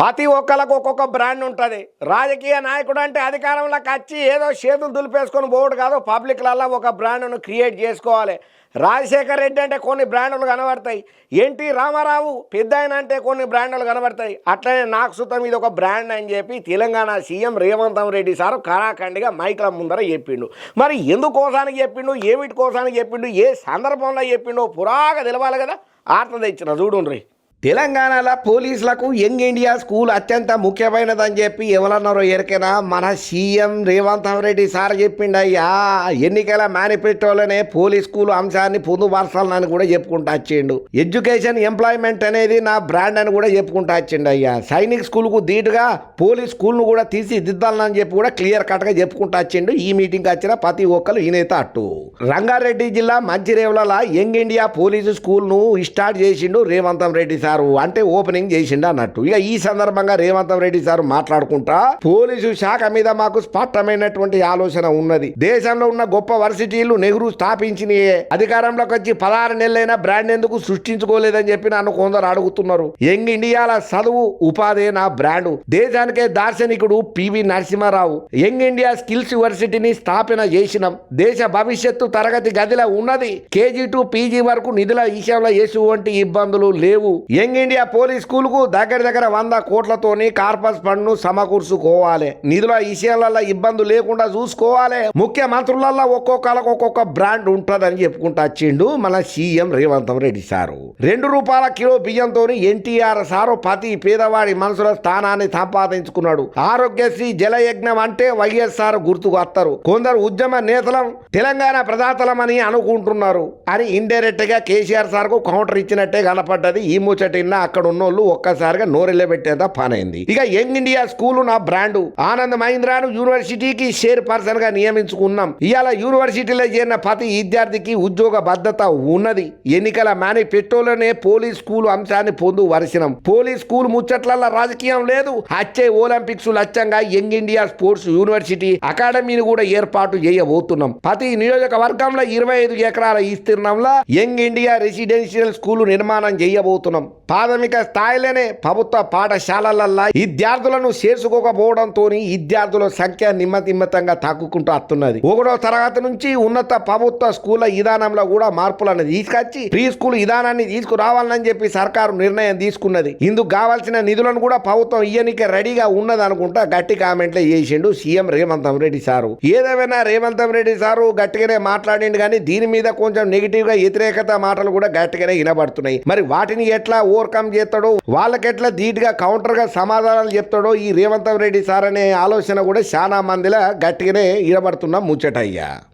ప్రతి ఒక్కరికి ఒక్కొక్క బ్రాండ్ ఉంటుంది. రాజకీయ నాయకుడు అంటే అధికారంలోకి వచ్చి ఏదో చేతులు దులిపేసుకొని పోవడు కాదు పబ్లిక్లలో ఒక బ్రాండ్ను క్రియేట్ చేసుకోవాలి. రాజశేఖర్ రెడ్డి అంటే కొన్ని బ్రాండ్లు కనబడతాయి. ఎన్టీ రామారావు పెద్ద ఆయన అంటే కొన్ని బ్రాండ్లు కనబడతాయి. అట్లనే నాకు సుతం ఇది ఒక బ్రాండ్ అని చెప్పి తెలంగాణ సీఎం రేవంతం రెడ్డి సారు కరాఖండిగా మైక్ల ముందర చెప్పిండు. మరి ఎందుకోసానికి చెప్పిండు? ఏమిటి కోసానికి చెప్పిండు? ఏ సందర్భంలో చెప్పిండు పురాగా తెలవాలి కదా. ఆర్త తెచ్చిన చూడుండ్రి. తెలంగాణలో పోలీసులకు యంగ్ ఇండియా స్కూల్ అత్యంత ముఖ్యమైనదని చెప్పి ఎవరన్నారో ఎరికైనా? మన సీఎం రేవంత్ రెడ్డి సార్ చెప్పిండయ్యా ఎన్నికల మేనిఫెస్టోలోనే పోలీస్ స్కూల్ అంశాన్ని పొందుపరచాలని కూడా చెప్పుకుంటా వచ్చిండు. ఎడ్యుకేషన్ ఎంప్లాయ్మెంట్ అనేది నా బ్రాండ్ అని కూడా చెప్పుకుంటా వచ్చిండు అయ్యా సైనిక్ స్కూల్కు ధీటుగా పోలీస్ స్కూల్ను కూడా తీర్చిదిద్దాలని చెప్పి కూడా క్లియర్ కట్గా చెప్పుకుంటా వచ్చిండు. ఈ మీటింగ్కి వచ్చిన ప్రతి ఒక్కరు ఈయనైతే అట్టు. రంగారెడ్డి జిల్లా మంచిరేవుల యంగ్ ఇండియా పోలీసు స్కూల్ను స్టార్ట్ చేసిండు రేవంత్ రెడ్డి సార్. అంటే ఓపెనింగ్ చేసిండు అన్నట్టు. ఇక ఈ సందర్భంగా రేవంత్ రెడ్డి సారు మాట్లాడుకుంటా పోలీసు శాఖ మీద మాకు స్పష్టమైనటువంటి ఆలోచన ఉన్నది. దేశంలో ఉన్న గొప్ప వర్సిటీలు నెహ్రూ స్థాపించినయే. అధికారంలోకి వచ్చి పదహారు నెలలైన బ్రాండ్ ఎందుకు సృష్టించుకోలేదని చెప్పి నన్ను కొందరు అడుగుతున్నారు. యంగ్ ఇండియాల చదువు ఉపాధి నా బ్రాండ్. దేశానికే దార్శనికుడు PV Narasimha Rao. Young India skills యూనివర్సిటీని స్థాపన చేసినాం. దేశ భవిష్యత్తు తరగతి గదిలో ఉన్నది. కేజీ టు పీజీ వరకు నిధుల విషయంలో ఎటువంటి ఇబ్బందులు లేవు. యంగ్ ఇండియా పోలీస్ స్కూల్కు దగ్గర దగ్గర వంద కోట్లతోని కార్పస్ ఫండ్ను సమకూర్చుకోవాలి. నిధుల విషయాలలో ఇబ్బంది లేకుండా చూసుకోవాలి. ముఖ్యమంత్రులలో ఒక్కొక్కరికి ఒక్కొక్క బ్రాండ్ ఉంటుందని చెప్పుకుంటూ వచ్చిండు మన సీఎం రేవంత్ రెడ్డి సారు. రెండు రూపాయల కిలో బియ్యంతో ఎన్టీఆర్ సారు ప్రతి పేదవాడి మనసుల స్థానాన్ని సంపాదించుకున్నాడు. ఆరోగ్యశ్రీ జలయజ్ఞం అంటే వైఎస్ఆర్ గుర్తుకు వస్తారు కొందరు ఉద్యమ నేతలం తెలంగాణ ప్రదాతలమని అనుకుంటున్నారు. అని ఇండైరెక్ట్గా కేసీఆర్ సార్కు కౌంటర్ ఇచ్చినట్టే కనపడ్డది ఈ ముచ్చటిన్న అక్కడ ఉన్నోళ్ళు ఒక్కసారిగా నోరెళ్ళబెట్టేంత పనైంది. ఇక యంగ్ ఇండియా స్కూల్ నా బ్రాండు. ఆనంద్ మహీంద్రాను యూనివర్సిటీకి షేర్ పర్సన్గా నియమించుకున్నాం. ఇవాళ యూనివర్సిటీలో చేరిన ప్రతి విద్యార్థికి ఉద్యోగ భద్రత ఉన్నది. ఎన్నికల మేనిఫెస్టోలోనే పోలీస్ స్కూల్ అంశాన్ని పొందు వరిసినాం. పోలీస్ స్కూల్ ముచ్చట్ల రాజకీయం లేదు. వచ్చే ఒలింపిక్స్ లక్ష్యంగా యంగ్ ఇండియా స్పోర్ట్స్ యూనివర్సిటీ అకాడమీని కూడా ఏర్పాటు చేయబోతున్నాం. ప్రతి నియోజకవర్గంలో ఇరవై ఐదు ఎకరాల విస్తీర్ణంలో యంగ్ ఇండియా రెసిడెన్షియల్ స్కూల్ నిర్మాణం చేయబోతున్నాం. ప్రాథమిక స్థాయిలోనే ప్రభుత్వ పాఠశాలలల్లో విద్యార్థులను చేర్చుకోకపోవడంతో విద్యార్థుల సంఖ్య నిమ్మతిమ్మతంగా తగ్గుకుంటూ వస్తున్నది. ఒకటో తరగతి నుంచి ఉన్నత ప్రభుత్వ స్కూల్ విధానంలో కూడా మార్పులను తీసుకొచ్చి ప్రీ స్కూల్ విధానాన్ని తీసుకురావాలని చెప్పి సర్కారు నిర్ణయం తీసుకున్నది. ఇందుకు కావాల్సిన నిధులను కూడా ప్రభుత్వం ఇయ్యనికే రెడీగా ఉన్నది అనుకుంటా గట్టి కామెంట్లే చేసిండు సీఎం రేవంత్ రెడ్డి సారు. ఏదేమైనా రేవంత్ రెడ్డి సారు గట్టిగానే మాట్లాడిండు కానీ దీని మీద కొంచెం నెగిటివ్గా వ్యతిరేకత మాటలు కూడా గట్టిగానే వినబడుతున్నాయి. మరి వాటిని ఎట్లా ఓవర్కమ్ చేస్తాడో వాళ్ళకి ఎట్లా ధీటుగా కౌంటర్గా సమాధానాలు చెప్తాడో ఈ రేవంత్ రెడ్డి సార్ అనే ఆలోచన కూడా చాలా మందిలా గట్టిగానే వినబడుతున్న ముచ్చటయ్యా.